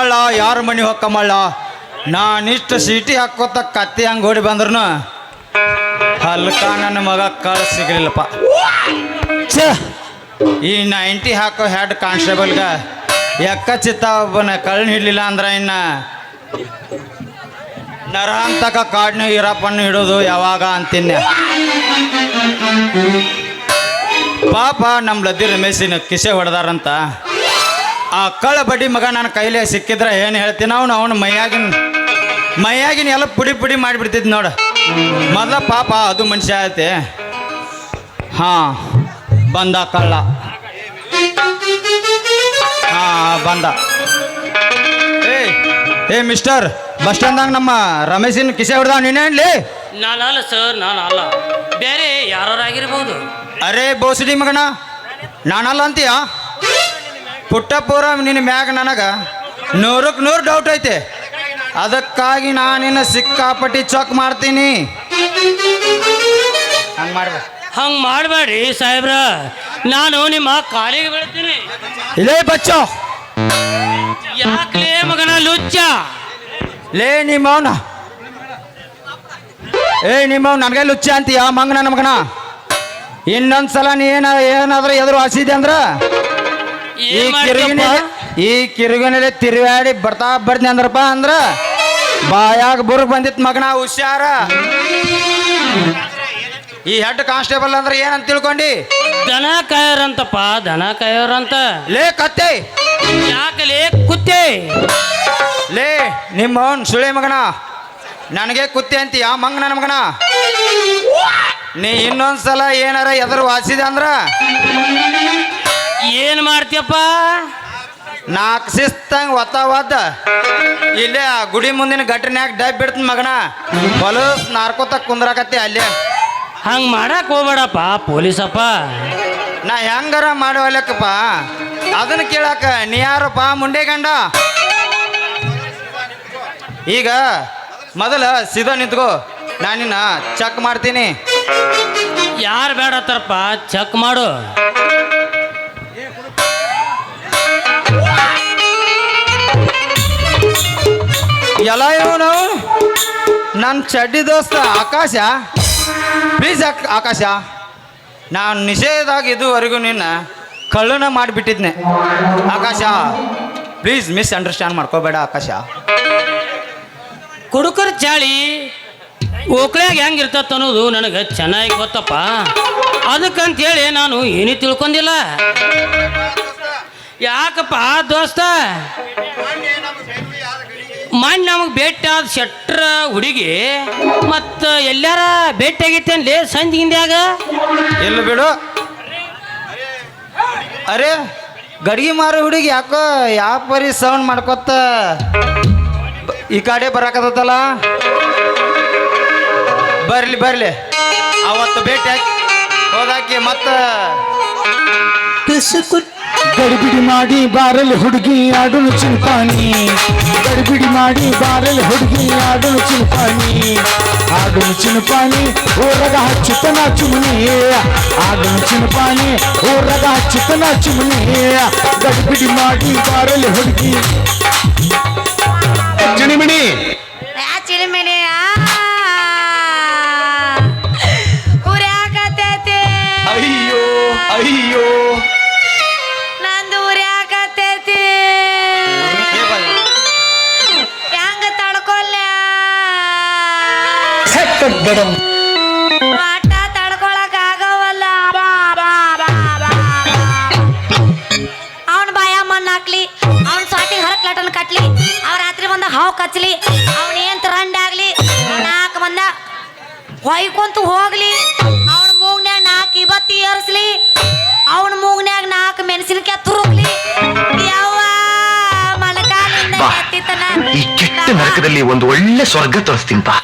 ಕಳ್ಳ ಯಾರ ಮನಿ ಹೊಕ್ಕಮಳ್ಳ ನಾನಿಷ್ಟು ಸೀಟಿ ಹಾಕೋತ ಕತ್ತಿ ಹಂಗೆ ಓಡಿ ಬಂದ್ರು ಹಲ್ಕ ನನ್ನ ಮಗ ಕಳ್ ಸಿಗಲಿಲ್ಲಪ್ಪ. ಈ ನೈಂಟಿ ಹಾಕೋ ಹೆಡ್ ಕಾನ್ಸ್ಟೇಬಲ್ಗ ಎಕ್ಕ ಚಿತ್ತ ಒಬ್ಬನ ಕಳ್ಳನ ಹಿಡ್ಲಿಲ್ಲ ಅಂದ್ರೆ ಇನ್ನ ನರಹಂತಕ ಕಾಡ್ನ ಇರಪ್ಪನ್ನು ಹಿಡೋದು ಯಾವಾಗ ಅಂತೀನಿ ಪಾಪ ನಮ್ಮ ಲದ್ದಿ ರಮೇಶಿನ ಕಿಸೆ ಹೊಡೆದಾರಂತ. ಆ ಕಳ್ಳ ಬಡ್ಡಿ ಮಗ ನನ್ನ ಕೈಲೇ ಸಿಕ್ಕಿದ್ರೆ ಏನು ಹೇಳ್ತೀನಿ? ಅವನು ಅವನು ಮೈಯಾಗಿನ ಮೈಯಾಗಿನ ಎಲ್ಲ ಪುಡಿ ಪುಡಿ ಮಾಡಿಬಿಡ್ತಿದ್ ನೋಡು. ಮೊದಲ ಪಾಪ ಅದು ಮನುಷ್ಯ ಐತೆ. ಹಾಂ ಬಂದ ಕಳ್ಳ. ಹಾಂ ಬಂದ. ಏ ಏ ಮಿಸ್ಟರ್ ಬಸ್ ಸ್ಟ್ಯಾಂಡ್ದಾಗ ನಮ್ಮ ರಮೇಶಿನ ಕಿಸೆ ಹೊಡೆದ ನೀನೇ ಅನ್ಲಿ ನಾನಲ್ಲ ಸರ್ ನಾನು ಅಲ್ಲ ಬೇರೆ ಯಾರಾಗಿರ್ಬೋದು ಅರೇ ಬೋಸಡಿ ಮಗನ ನಾನಲ್ಲ ಅಂತೀಯ? ಪುಟ್ಟಪುರ ನಿನ್ನ ಮ್ಯಾಗ ನನಗೆ ನೂರಕ್ಕೆ ನೂರು ಡೌಟ್ ಐತೆ. ಅದಕ್ಕಾಗಿ ನಾನಿನ್ನ ಸಿಕ್ಕಾಪಟ್ಟಿ ಚೊಕ್ ಮಾಡ್ತೀನಿ. ಹಂಗೆ ಮಾಡ್ಬೇಕು ಹಂಗೆ ಮಾಡಬೇಡ್ರಿ ಸಾಹೇಬ್ರ. ನಾನು ನಿಮ್ಮ ಕಾಲಿಗೆ ಬೀಳ್ತೀನಿ. ಇಲ್ಲೇ ಬಚ್ಚೋ. ಯಾಕೆ ಮಗನ ಲುಚ್ಚ? ಲೇ ನಿಮ್ಮವನ. ಏ ನಿಮ್ಮವ್ ನನಗೆ ಲುಚ್ಚ ಅಂತೀಯ ಮಂಗ ನನ್ನ ಮಗನ. ಇನ್ನೊಂದ್ಸಲ ನೀ ಏನ ಏನಾದ್ರೂ ಎದುರು ಹಸಿದೆ ಅಂದ್ರ ಈ ಏನ್ ಕಿರುಗಿನ ಈ ಕಿರುಗಿನಲ್ಲಿ ತಿರುಗಾಡಿ ಬರ್ತಾ ಬರ್ತೀನಿ ಅಂದ್ರಪ್ಪ ಅಂದ್ರ ಬಾಯಾಗ ಬುರ್ಗ್ ಬಂದಿತ್ ಮಗನ ಹುಷಾರ. ಈ ಹೆಡ್ ಕಾನ್ಸ್ಟೇಬಲ್ ಅಂದ್ರೆ ಏನಂತ ತಿಳ್ಕೊಂಡಿ? ದನ ಕಾಯೋರಂತಪ್ಪ ದನ ಕಾಯೋರಂತ. ಲೇ ಕತ್ತೆ. ಯಾಕಲೇ ಕುತ್ತೆ. ಲೇ ನಿಮ್ಮ ಸುಳೆ ಮಗನ. ನನಗೆ ಕುತ್ತೆ ಅಂತೀಯ ಮಂಗ ನನ್ನ ಮಗನ? ನೀ ಇನ್ನೊಂದ್ಸಲ ಏನಾರ ಎದುರು ವಾಸಿದೆ ಅಂದ್ರ ಏನ್ ಮಾಡ್ತೀಯಪ್ಪ? ನಾಲ್ಕು ಶಿಸ್ತಂಗ್ ಒತ್ತ ಒತ್ತ ಇಲ್ಲೇ ಆ ಗುಡಿ ಮುಂದಿನ ಗಟ್ಟಿನ್ಯಾಗ ಡಬ್ ಬಿಡ್ತೀನಿ ಮಗನ. ಹೊಲಸ್ ನಾರ್ಕೋತ ಕುಂದ್ರಾಕತ್ತಿ ಅಲ್ಲೇ. ಹಂಗ್ ಮಾಡಕ್ ಹೋಗ್ಬೇಡಪ್ಪ ಪೊಲೀಸಪ್ಪ. ನಾ ಹೆಂಗಾರ ಮಾಡುವಲ್ಲಕ್ಕಪ್ಪ ಅದನ್ನ ಕೇಳಾಕ ನೀ ಯಾರಪ್ಪ ಮುಂಡೆ ಗಂಡ? ಈಗ ಮೊದಲ ಸೀದಾ ನಿಂತ್ಕೋ. ನಾನಿನ್ನ ಚೆಕ್ ಮಾಡ್ತೀನಿ. ಯಾರು ಬೇಡತ್ತಾರಪ್ಪ ಚೆಕ್ ಮಾಡು. ಎಲ್ಲ ಇವನು ನನ್ನ ಚಡ್ಡಿ ದೋಸ್ತ ಆಕಾಶ? ಪ್ಲೀಸ್ ಆಕಾಶ, ನಾನು ನಿಷೇಧಾಗ ಇದುವರೆಗೂ ನಿನ್ನ ಕಳ್ಳನ ಮಾಡಿಬಿಟ್ಟಿದ್ನೆ. ಆಕಾಶ, ಪ್ಲೀಸ್ ಮಿಸ್ ಅಂಡರ್ಸ್ಟ್ಯಾಂಡ್ ಮಾಡ್ಕೋಬೇಡ ಆಕಾಶ. ಕುಡುಕರ ಚಾಳಿ ಓಕ್ಳ್ಯಾಗ ಹೆಂಗಿರ್ತತ್ ಅನ್ನೋದು ನನಗೆ ಚೆನ್ನಾಗಿ ಗೊತ್ತಪ್ಪ. ಅದಕ್ಕಂತೇಳಿ ನಾನು ಏನೂ ತಿಳ್ಕೊಂಡಿಲ್ಲ. ಯಾಕಪ್ಪ ದೋಸ್ತ? ಮಣ್ಣು ನಮಗೆ ಭೇಟಿ ಆದ ಶೆಟ್ರ ಹುಡುಗಿ ಮತ್ತು ಎಲ್ಲಾರ ಭೇಟಿ ಸಂಜೆ ಹಿಂಗಾಗ ಎಲ್ಲ ಬಿಡು. ಅರೆ, ಗಡಿಗೆ ಮಾರೋ ಹುಡುಗಿ ಯಾಕೋ ಯಾವ ಪರಿ ಸೌಂಡ್ ಮಾಡ್ಕೊತ ಈ ಕಡೆ ಬರಾಕತ್ತಲ್ಲ ಬರಲಿ ಬರಲಿ. ಅವತ್ತು ಭೇಟಿ ಹಾಕಿ ಹೋದಾಕಿ ಮತ್ತೆ ಗಡಿಬಿಡಿ ಮಾಡಿ ಬಾರಲಿ ಹುಡುಗಿ ಆಡೋನು ಚಿಲ್ಪಾನಿ ಗಡಿಬಿಡಿ ಮಾಡಿ ಬಾರಲಿ ಹುಡುಗಿ ಆಡೋನು ಚಿಲ್ಪಾನಿ ಆಡೋನು ಚಿಲ್ಪಾನಿ ಊರಗ ಹಚ್ಚುತ್ತನ ಚುಮನಿ ಆಡೋನು ಚಿಲ್ಪಾನಿ ಊರಗ ಹಚ್ಚುತ್ತನ ಚುಮನಿ ಗಡಿಬಿಡಿ ಮಾಡಿ ಬಾರಲಿ ಹುಡುಗಿ ಚಿಣಿಮಿಣಿ ಒಟ್ಟ ತಡ್ಕೊಳಕ್ ಆಗವಲ್ಲ. ಅವನ್ ಬಾಯ ಮಣ್ಣು ಹಾಕ್ಲಿ ಅವನ್ ಸಾಟಿಗೆ ಹರಕ್ ಲಟನ್ ಕಟ್ಲಿ ಅವ ರಾತ್ರಿ ಬಂದ ಹಾವು ಕಚ್ಲಿ ಅವನ್ ಏನ್ ರಂಡ್ ಆಗ್ಲಿ ನಾಲ್ಕು ಮಂದ ಹೊಯ್ಕೊಂತು ಹೋಗ್ಲಿ ಅವನ ಮೂಗ್ನ್ಯಾಗ ನಾಲ್ಕು ಇವತ್ತಿ ಏರ್ಸ್ಲಿ ಅವನ ಮೂಗ್ನ್ಯಾಗ ನಾಲ್ಕು ಮೆಣಸಿನಕಾಯಿ ತುರುಕ್ಲಿ. ಯಾವ ಮಲಕಾಲಿಂದ. ಎತ್ತಿತನ ಈ ಕೆಟ್ಟ ನರಕದಲ್ಲಿ ಒಂದು ಒಳ್ಳೆ ಸ್ವರ್ಗ ತೋರಿಸ್ತೀನಿ ಬಾ.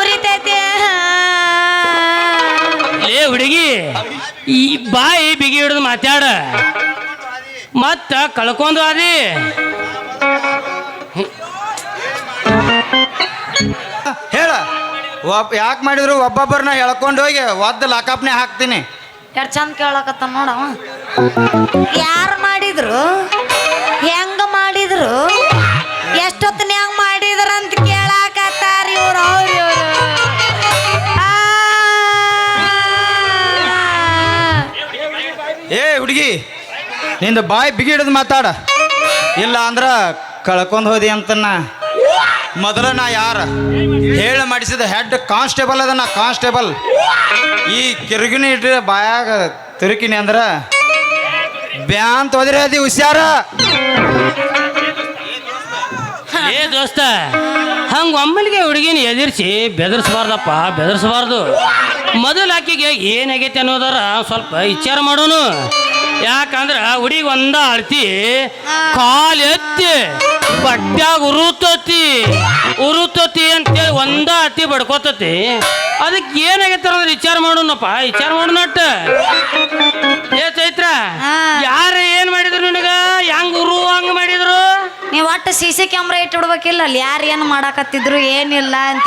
ಉರಿತೈತೆ. ಏ ಹುಡುಗಿ ಈ ಬಾಯಿ ಬಿಗಿ ಹಿಡಿದು ಮಾತಾಡ. ಮತ್ತ ಕಳ್ಕೊಂಡು ಅದಿ ಹೇಳ. ಯಾಕೆ ಮಾಡಿದ್ರು? ಒಬ್ಬೊಬ್ಬರನ್ನ ಹೇಳ್ಕೊಂಡು ಹೋಗಿ ಒದ್ದು ಲಾಕಪ್ನೇ ಹಾಕ್ತೀನಿ. ಎಷ್ಟು ಚಂದ ಕೇಳಕತ್ತ ನೋಡವ. ಯಾರು ಮಾಡಿದ್ರು? ಹೆಂಗ ಮಾಡಿದ್ರು? ಎಷ್ಟೊತ್ತಿನ್ಯಾಗ ಮಾಡಿದ್ರ ಅಂತ ಕೇಳಾಕತ್ತಾರ ಇವ್ರು, ಅವ್ರು ಇವ್ರು. ಏ, ಹುಡುಗಿ, ನಿಂದು ಬಾಯಿ ಬಿಗಿ ಹಿಡಿದು ಮಾತಾಡ. ಇಲ್ಲ ಅಂದ್ರ ಕಳ್ಕೊಂಡು ಹೋದಿ ಅಂತನ್ನ. ಮೊದಲ ನಾ ಯಾರ? ಹೇಳ ಮಾಡಿಸಿದ ಹೆಡ್ ಕಾನ್ಸ್ಟೇಬಲ್ ಅದ ನಾ ಕಾನ್ಸ್ಟೇಬಲ್. ಈ ಕಿರುಗಿನಿ ಇಟ್ರೆ ಬಾಯಾಗ ತಿರುಕಿನಿ ಅಂದ್ರ ಬ್ಯಾಂತ್ ಹೋದ್ರೆ ಅದಿ ಹುಷಾರ. ಏ ದೋಸ್ತ ಹಂಗ ಒಮ್ಮಲಿಗೆ ಹುಡುಗಿನ ಎದಿರ್ಸಿ ಬೆದರ್ಸಬಾರ್ದಪ್ಪ ಬೆದರ್ಸಬಾರ್ದು. ಮೊದಲು ಆಕಿಗೆ ಏನಾಗೈತೆ ಅನ್ನೋದರ ಸ್ವಲ್ಪ ವಿಚಾರ ಮಾಡೋನು. ಯಾಕಂದ್ರ ಹುಡುಗಿ ಒಂದ ಅಳ್ತಿ ಕಾಲ್ ಎತ್ತಿ ಬಟ್ಟ್ಯಾಗ ಉರುತತಿ ಉರುತತಿ ಅಂತೇಳಿ ಒಂದ ಅತಿ ಬಡ್ಕೋತತಿ. ಅದಕ್ಕೆ ಏನಾಗೈತೆ ಅನ್ನೋದ್ರ ವಿಚಾರ ಮಾಡೋಣಪ್ಪ ವಿಚಾರ ಮಾಡೋಣಟ್ಟ ಏ ಚೈತ್ರ. ಯಾರು ಏನು ಮಾಡಿದ್ರು ನಿನಗ? ಹೆಂಗ್ ಉರು ಹಂಗ ಮಾಡಿದ್ರು? ನೀವು ಒಟ್ಟು ಸಿ ಸಿ ಕ್ಯಾಮ್ರಾ ಇಟ್ಟಿಡ್ಬೇಕಿಲ್ಲ ಅಲ್ಲಿ ಯಾರು ಏನು ಮಾಡಾಕತ್ತಿದ್ರು ಏನಿಲ್ಲ ಅಂತ.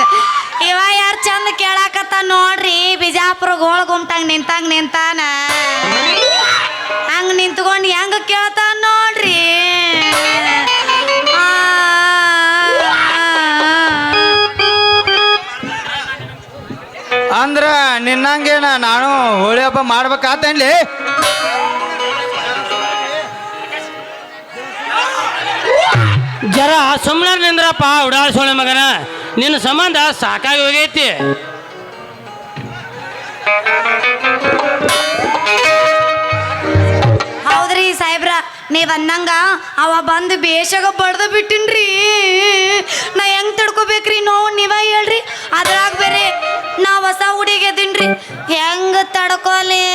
ಇವ ಯಾರು ಚಂದ ಕೇಳಾಕತ್ತ ನೋಡ್ರಿ ಬಿಜಾಪುರ ಗೋಳ ಗುಮ್ಟಂಗ್ ನಿಂತಂಗ್ ನಿಂತಾನ. ಹಂಗ ನಿಂತ್ಕೊಂಡು ಹೆಂಗ ಕೇಳ್ತಾನ ನೋಡ್ರಿ. ಅಂದ್ರ ನಿನ್ನಂಗೇನ ನಾನು ಹೋಳಿ ಹಬ್ಬ ಮಾಡ್ಬೇಕಾತೇನ್ಲಿ? ಜರ ಸುಮ್ಮನೆ ನಿಂದ್ರಪ್ಪ ಉಡಾಳ್ಸೋಣ ಮಗನ. ನಿನ್ನ ಸಂಬಂಧ ಸಾಕಾಗಿ ಹೋಗೈತಿ. ಹೌದ್ರಿ ಸಾಹೇಬ್ರ ನೀವ್ ಅಂದಂಗ ಅವ ಬಂದು ಬೇಷಾಗ ಬಡ್ದು ಬಿಟ್ಟಿನ್ರಿ. ನಾ ಹೆಂಗ್ ತಡ್ಕೋಬೇಕ್ರಿ ನೋವು ನೀವ ಹೇಳ್ರಿ. ಅದ್ರಾಗ ಬೇರೆ ನಾ ಹೊಸ ಹುಡುಗಿ ಅದೀನ್ರಿ ಹೆಂಗ್ ತಡ್ಕೋಲಿ?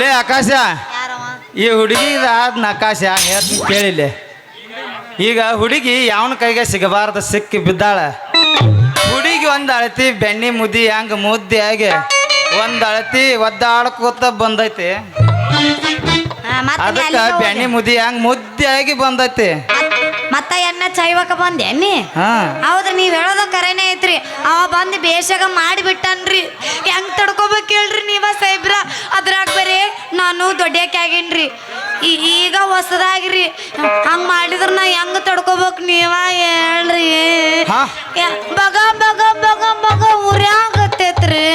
ಲೇ ಆಕಾಶ ಈ ಹುಡುಗಿದಾದ ನಕಾಶ ಹೇಳ್ತೀನಿ ಕೇಳಿಲ್ಲ. ಈಗ ಹುಡುಗಿ ಯಾವನ ಕೈಗೆ ಸಿಗಬಾರ್ದು ಸಿಕ್ಕಿ ಬಿದ್ದಾಳ? ಹುಡುಗಿ ಒಂದು ಅಳತಿ ಬೆಣ್ಣೆ ಮುದಿ ಹಂಗ ಮುದ್ದೆ ಆಗಿ ಒಂದು ಅಳತಿ ಒದ್ದಾಡ್ಕೋತ ಬಂದೈತಿ. ಅದಕ್ಕೆ ಅಲ್ಲಿಗೆ ಮುದಿ ಹಂಗೆ ಮುದ್ದೆ ಆಗಿ ಬಂದೈತಿ ಮತ್ತ್- ಎಣ್ಣೆ ಚೈವಕ ಬಂದೆ ನೀ ಹಾ. ಹೌದ್ರಿ ನೀವ್ ಹೇಳೋದ ಕರೆನೇ ಐತ್ರಿ. ಅವ ಬಂದು ಬೇಷಾಗ ಮಾಡಿಬಿಟ್ಟನ್ರಿ. ಹೆಂಗ್ ಈಗ ಹೊಸದಾಗಿರಿ. ಹಂಗ ಮಾಡಿದ್ರ ನಾ ಹೆಂಗ್ ತಡ್ಕೋಬೇಕು ನೀವ ಹೇಳ್ರಿ. ಬಗ ಬಗ ಬಗ ಬಗ ಉರ್ಯಾಗತ್ತೈತ್ರಿ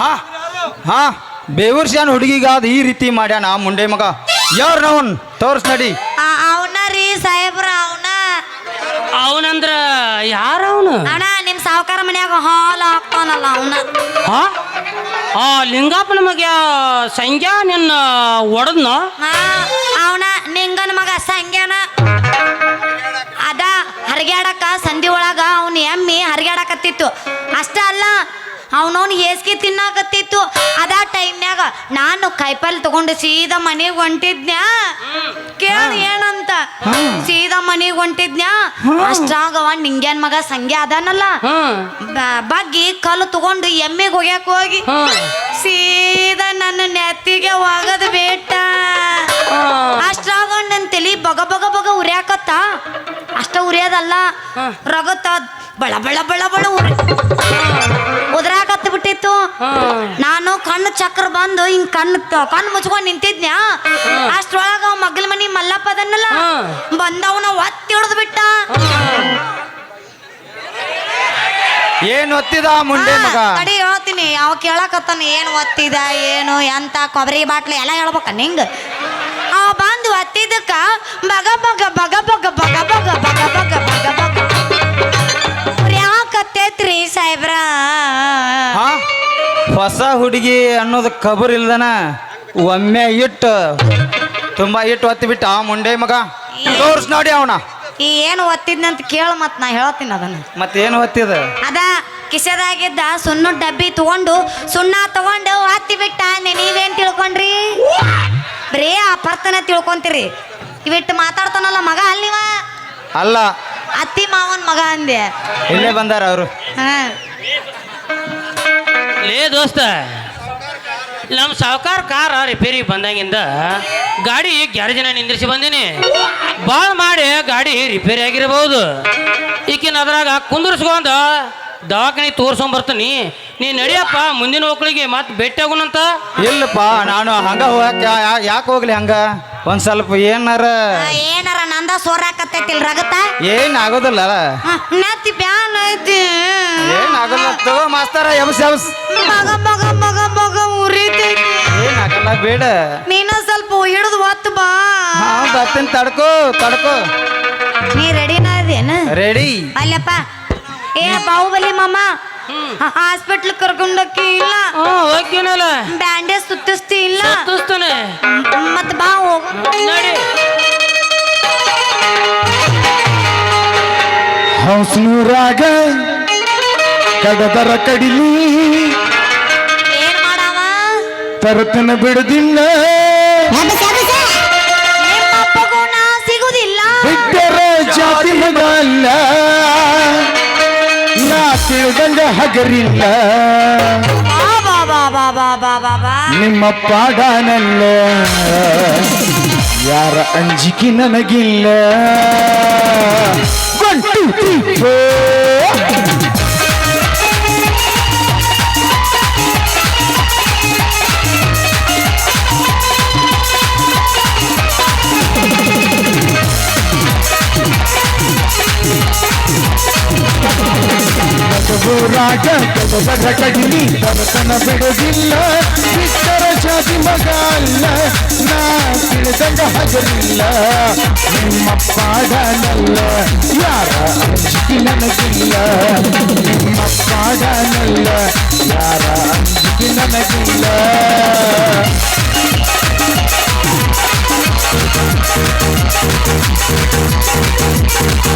ಹಾ. ಹಾ. ಹುಡುಗಿಗ ಅದು ಈ ರೀತಿ ಮಾಡ್ಯಾನ ಆ ಮುಂಡೆ ಮಗ. ಯಾರ ಅವನ್ ತೋರ್ಸ್ ನಡಿ. ಅವನ ರೀ ಸಾಹೇಬ್ರ ಅವನ. ಅವನಂದ್ರ ಯಾರವನು ಅಣ್ಣ ನಿಮ್ ಸಾವುಕಾರ ಮನ್ಯಾಗ ಹಾಲು ಹಾಕ್ತಾನಲ್ಲ ಅವನ. ಹಾ? ಆ ಲಿಂಗಪ್ಪನ ಮಗ ಸಂಖ್ಯಾ ನಿನ್ನ ಒಡದ್ನ? ಅವನ ನಿಂಗನ ಮಗ ಸಂಗ್ಯಾನ ಅದ ಹರಿಗ್ಯಾಡಕ ಸಂಧಿ ಒಳಗ ಅವನ ಎಮ್ಮಿ ಹರಿಗ್ಯಾಡಕತ್ತಿತ್ತು. ಅಷ್ಟ ಅಲ್ಲ ಅವನವನ್ ಏಸ್ಗೆ ತಿನ್ನಾಕತ್ತಿತ್ತು. ಅದ ಟೈಮ್ನಾಗ ನಾನು ಕೈಪಲ್ ತಗೊಂಡು ಸೀದಾ ಮನೆಗೆ ಹೊಂಟಿದ್ನ್ಯಾ? ಕೇಳ ಏನಂತ. ಸೀದಾ ಮನೆಗೆ ಹೊಂಟಿದ್ನ್ಯಾ? ಅಷ್ಟಾಗವ ನಿಂಗ್ಯಾನ್ ಮಗ ಸಂಗ್ಯ ಅದಾನಲ್ಲ. ಬಗ್ಗಿ ಕಲ್ಲು ತಗೊಂಡು ಎಮ್ಮೆಗೆ ಹೋಗ್ಯಾಕ ಹೋಗಿ. ಸೀದಾ ನನ್ನ ನೆತ್ತಿಗೆ ಒಗದ್ ಬೇಟ ಅಷ್ಟಾಗ ನನ್ನ ತಲಿ ಬಗ ಬಗ ಬಗ ಉರಿಯಾಕತ್ತ? ರಗದಲ್ಲ ರಗತ್ತ ಬಳ ಬಳ ಬಳ ಬಳ ಉದ್ರಾಕತ್ ಬಿಟ್ಟಿತ್ತು. ನಾನು ಕಣ್ಣು ಚಕ್ರ ಬಂದು ಹಿಂಗ್ ಕಣ್ಣು ಕಣ್ಣು ಮುಚ್ಕೊಂಡು ನಿಂತಿದ್ನ್ಯ? ಅಷ್ಟ್ರೊಳಗ ಅವ್ ಮನಿ ಮಲ್ಲಪ್ಪ ಅದನ್ನಲ್ಲ. ಬಂದವನ ಒತ್ತಿ ಹಿಡಿದು ಬಿಟ್ಟ. ಏನ್ ಒತ್ತಿದ ಮುಂಡೆ ಮಗ? ಅಡಿ ಹೇಳ್ತೀನಿ. ಅವ ಕೇಳಕತ್ತಾನ ಏನ್ ಒತ್ತಿದ ಏನು ಎಂತ ಕೊಬ್ಬರಿ ಬಾಟ್ಲಿ ಎಲ್ಲ ಹೇಳ್ಬೇಕ ನಿಂಗ್. ಅವ ಬಂದು ಒತ್ತಿದ್ದಕ್ಕ ಬಗ ಬಗ ಬಗ ಬಗ ಬಗ ಬಗ ಹುಡುಗಿ ಅನ್ನೋದು ಕಬರ್ ಇಲ್ದನ ಒಮ್ಮೆ ಇಟ್ಟು ತುಂಬಾ ಇಟ್ಟು ಒತ್ತಿ ಬಿಟ್ಟು. ಆ ಮುಂಡೆ ಮಗ ತೋರ್ಸ್ ನೋಡಿ ಅವನ. ಈ ಏನು ಒತ್ತಿದ್ನಂತ ಕೇಳ ಮತ್ ನಾ ಹೇಳ್ತೀನಿ ಅದನ್ನ. ಮತ್ತೇನು ಒತ್ತಿದ? ಅದ ಕಿಸೆದಾಗಿದ್ದ ಸುಣ್ಣ ಡಬ್ಬಿ ತಗೊಂಡು ಸುಣ್ಣ ತಗೊಂಡು ಹತ್ತಿ ಬಿಟ್ಟ. ನೀವೇನ್ ತಿಳ್ಕೊಂಡ್ರಿ? ಬರೇ ಅಪರ್ತನ ತಿಳ್ಕೊಂತೀರಿ. ಇವಿಟ್ಟು ಮಾತಾಡ್ತಾನಲ್ಲ ಮಗ ಅಲ್ಲಿವ ಅಲ್ಲ. ಅತ್ತಿ ಮಾವನ್ ಮಗ ಅಂದೆ. ಇಲ್ಲೇ ಬಂದಾರ ಅವರು. ಹಾ. ಲೇ ದೋಸ್ತ ನಮ್ಮ ಸಾವುಕಾರ ಕಾರ ರಿಪೇರಿ ಬಂದಾಗಿಂದ ಗಾಡಿ ಗ್ಯಾರೇಜಿನ ನಿಂದ್ರಿಸಿ ಬಂದೀನಿ. ಭಾಳ ಮಾಡಿ ಗಾಡಿ ರಿಪೇರಿ ಆಗಿರಬಹುದು ಈಕಿನ ಅದ್ರಾಗ ಕುಂದರ್ಸ್ಕೊಂಡ ದವಾಖಾನೆ ತೋರ್ಸ್ಕೊಂಬರ್ತೀನಿ ನೀ ನಡಿಯಪ್ಪ ಮುಂದಿನ ಒಕ್ಕಳಿಗೆ ಮತ್ತೆ ಭೇಟಿ ಆಗುನಂತ? ಇಲ್ಲಪ್ಪ ನಾನು ಹಂಗ ಹೋಗಕ್ಕೆ ಯಾಕೆ ಹೋಗ್ಲಿ ಹಂಗ? ಒಂದ್ ಸ್ವಲ್ಪ ಏನಾರ? ಏನಾರ ನಂದ ಸೋರಾಕತ್ತೈತಿಲ್ ರಗತ? ಏನ್ ಆಗೋದಿಲ್ಲ. ನತ್ತಿ ಬ್ಯಾನ್ ಐತಿ. ಏನ್ ಆಗೋದಿಲ್ಲ. ತಗೋ ಮಾಸ್ತರ ಎಬ್ಸ್ ಎಬ್ಸ್ ಮಗ ಮಗ ಮಗ. ಏನ್ ಬೇಡ. ನೀನ ಸ್ವಲ್ಪ ಹಿಡಿದು ಒತ್ತು ಬಾ. ಹಾ ಬರ್ತೀನಿ ತಡ್ಕೋ ತಡ್ಕೋ. ನೀ ರೆಡಿನ ಅದೇನ ರೆಡಿ ಅಲ್ಲಪ್ಪ ಏ ಬಾಹುಬಲಿ ಮಾಮ? ಹಾಸ್ಪಿಟ್ಲ್ ಕರ್ಕೊಂಡಕ್ಕಿ ಇಲ್ಲ ಹ್ಞೂ ಓಕೆನಲ್ಲ ಬ್ಯಾಂಡೇಜ್ ಸುತ್ತಿಸ್ತಿ ಇಲ್ಲ. ಸುತ್ತಿಸ್ತಾನೆ. ಮತ್ ಬಾ ಹೋಗು. ನಡಿ. ಹಂಸನೂರಾಗ ಕಡದರ ಕಡಿಲಿ. ತರತನ ಬಿಡುದಿಲ್ಲ. ಬಿಟ್ಟರ ಜಾತಿ ಮಗಲ್ಲ ನಾ ತಿಳಿದಂಗ ಹಗರಿಲ್ಲ. ನಿಮ್ಮಪ್ಪ ಗಾನಲ್ಲ ಯಾರ ಅಂಜಿಕೆ ನನಗಿಲ್ಲ. ಒನ್ ಟು ತ್ರೀ ಫೋರ್ ಊರಾಗ ಕಡದರ ಕಡಿಲಿ ತರತನ ಬಿಡುದಿಲ್ಲ. ಬಿಟ್ಟರ ಜಾತಿ ಮಗ ಅಲ್ಲ, ನಾ ತಿಳಿದಂಗ ಹಗಲಿಲ್ಲ ನಿಮ್ಮ ಪಾಡನಲ್ಲ, ಯಾರ ಅಂಜಿಕೆ ನನಗಿಲ್ಲ. ನಿಮ್ಮ ಪಾಡನಲ್ಲ, ಯಾರ ಅಂಜಿಕೆ ನನಗಿಲ್ಲ. ಊರಿದೂರ ಬೆನ್ನ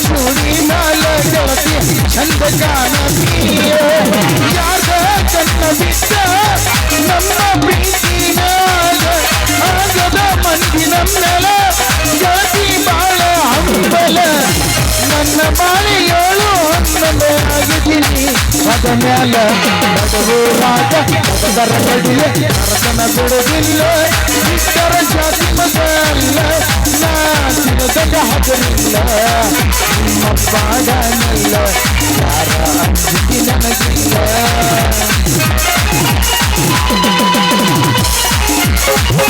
ಸೂರಿ ನಾಲ ಜಗತಿ ಚಂದ ಗಾನ ಯಾರ ಕಣ್ಣ ಬಿಟ್ಟ ನಮ್ಮ ಪ್ರೀತಿ ನಾಲ ಆಗದ ಮಂದಿ ನಮ್ಮೆಲ, ಜಾತಿ ನನ್ನ ಬಾಳಿ ಏಳು ಹನ್ನೊಂದು ಆಗಿದ್ದೀನಿ. ಅದ ಮ್ಯಾಲ ಮಗೂರಾಗ ಅದರ ಕಡಿಲೆ ಅರಸನ ಬಿಡುವುದಿಲ್ಲ ಇಷ್ಟರ ಜಾತಿ ಮಗಲ್ಲ ನಾಚಿನದಾಗ ಹಜರಿಲ್ಲ. ನಿಮ್ಮ ಪಾಡನಲ್ಲ ಯಾರ ಅಂಜಿಕೆ ನನಗಿಲ್ಲ. Oh,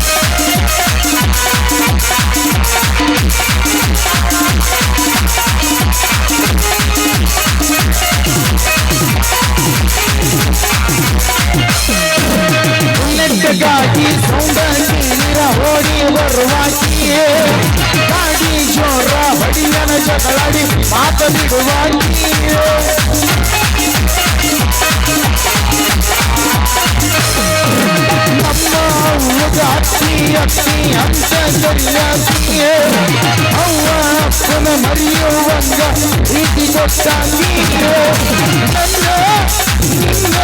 ಮರೆಯುವಂಗ ಪ್ರೀತಿ ಕೊಟ್ಟಾಕಿಯೇ ನನ್ನ ನಿನ್ನ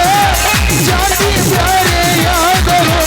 ಜಾತಿ ಬ್ಯಾರೆಯಾದರು ಪ್ರೀತಿ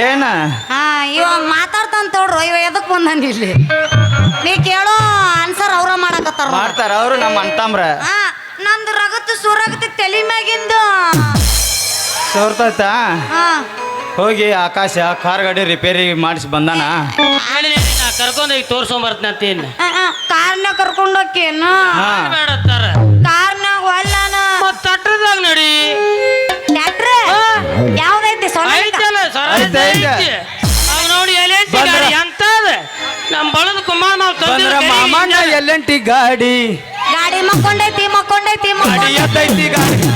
ಏನ? ಹಾ ಇವ ಮಾತಾಡ್ತಾನ ತೋಡ್ರು ಇವ ಎದಕ್ ಬಂದಾನ ಇಲ್ಲಿ? ನೀ ಕೇಳೋ ಆನ್ಸರ್ ಅವ್ರ ಮಾಡಕತ್ತಾರ. ಮಾಡ್ತಾರ ಅವರು ನಮ್ಮ ಅಂತಮ್ರ ಹಾ ನಂದು ರಗತ್ತು ಸುರಗತಿ ತಲಿ ಮ್ಯಾಗಿಂದು. ಸೋರ್ತಾಯ್ತಾ ಹಾ. ಹೋಗಿ ಆಕಾಶ ಕಾರ್ ಗಾಡಿ ರಿಪೇರಿ ಮಾಡಿಸಿ ಬಂದಾನ? ಕರ್ಕೊಂಡು ಈಗ ತೋರ್ಸ್ಕೊಂಬರ್ತೀನಿ ಅಂತೇನು ಕಾರ್ನ ಕರ್ಕೊಂಡೋಕೇನು ಹಾ ಬೇಡತ್ತಾರ ಕಾರ್ನಾಗ ಒಲ್ಲಾನ ಮತ್ತ ತಟ್ಟದಾಗ ನಡಿ. ಟ್ಯಾಕ್ಟ್ರ್ ಯಾವ್ದೈತಿ ಸೊನ್ನೆ? ನೋಡಿ ಎಲೆ ಬಂದ್ರ? ಗಾಡಿ ಎಂತದ ನಮ್ಮ ಬಳದ ಕುಮಾರ್ ನಾವು ಬಂದ್ರ ಮಾಮಣ್ಣ ತಂದಿರ ಎಲ್ಲಂಟಿ ಗಾಡಿ. ಗಾಡಿ ಮಕ್ಕೊಂಡೈತಿ ಮಕ್ಕೊಂಡೈತಿ ಗಾಡಿ ಎದ್ದೈತಿ ಗಾಡಿ.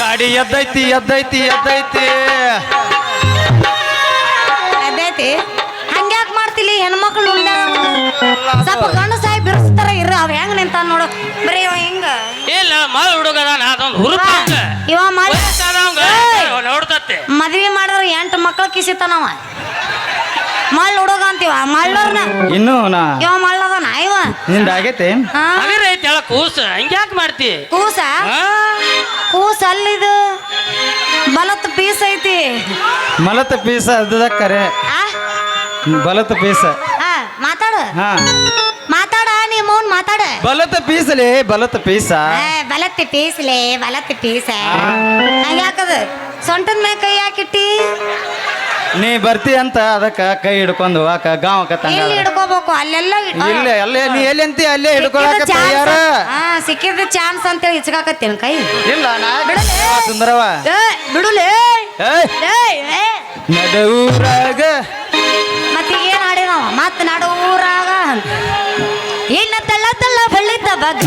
ಗಾಡಿ ಎದ್ದೈತಿ ಎದ್ದೈತಿ ಎದ್ದೈತಿ. ಅದೈತಿ ಹಂಗ್ಯಾಕ್ ಮಾಡ್ತಿಲಿ ಹೆಣ್ಮಕ್ಳು ಉಂಡ ಸ್ವಲ್ಪ ಗಂಡು ಸಾಯಿ ಬಿರ್ಸ್ತಾರ ಇರು ಅವ ಹೆಂಗ್ ನಿಂತಾನ ನೋಡು. ಬರೀ ಇವ ಹಿಂಗ. ಇಲ್ಲ ಮಳ ಹುಡುಗದಾನ ಅದೊಂದು ಹುರುಪ ಇವ ಮಾಡಿ! ಮದ್ವಿ ಮಾಡಿದ್ರ ಎಂಟು ಮಕ್ಳು ಕಿಸಿತಾನವ ಮಳ್ಳ ಹುಡುಗ ಅಂತೀವ ಮಳ್ಳೋರ್ನ. ಇನ್ನು ನಾ ಇವ ಮಳ್ಳದನ ಇವ. ನಿಂದ ಆಗೈತೆ ಹಾ. ಅವಿರ ಐತಿ ಹೇಳ ಕೂಸ. ಹಂಗ್ಯಾಕ್ ಮಾಡ್ತಿ? ಕೂಸ? ಆ? ಕೂಸ ಅಲ್ಲಿದು. ಬಲತ್ ಪೀಸ್ ಐತಿ. ಮಲತ ಪೀಸ ಅದ ಕರೆ. ಆ? ಬಲತ ಪೀಸ. ಆ, ಮಾತಾಡು. ಹಾ. ಮಾತಾಡ ನೀ ಮೌನ್ ಮಾತಾಡ. ಬಲತ ಪೀಸಲಿ ಬಲತ ಪೀಸ. ಏ, ಬಲತ್ತಿ ಪೀಸ್ಲೆ ಬಲತ್ತಿ ಪೀಸ. ಹಂಗ್ಯಾಕದು ಸೊಂಟದ ಮ್ಯಾಗ ಕೈ ಹಾಕಿಟ್ಟಿ? ನೀ ಬರ್ತಿ ಅಂತ ಅದಕ್ಕ ಕೈ ಹಿಡ್ಕೊಂಡು ಹೋಗಕ ಗಾವಕ ಎಲ್ಲಿ ಹಿಡ್ಕೋಬೇಕು? ಅಲ್ಲೆಲ್ಲ ಆ, ಇಲ್ಲ ಅಲ್ಲೇ ನೀ ಎಲ್ಲಿ ಅಂತಿ ಅಲ್ಲೇ ಹಿಡ್ಕೊಳಕ ತಯಾರ? ಹಾ ಸಿಕ್ಕಿದ ಚಾನ್ಸ್ ಅಂತ ಹೇಳಿ ಇಚ್ಕಾಕತ್ತೇನ ಕೈ. ಇಲ್ಲ ನಾ ಬಿಡಲೇ. ಸುಂದರವ ಏ ಬಿಡುಲೇ. ನಡುರಾಗ ಮತ್ತೆ ಏನ್ ಆಡಿ ನಾವು ಮತ್ತೆ ನಡು ಊರಾಗ. ಇನ್ನ ತಳ್ಳ ತಳ್ಳ ಬಳ್ಳಿದ್ದ ಬಗ್ಗ.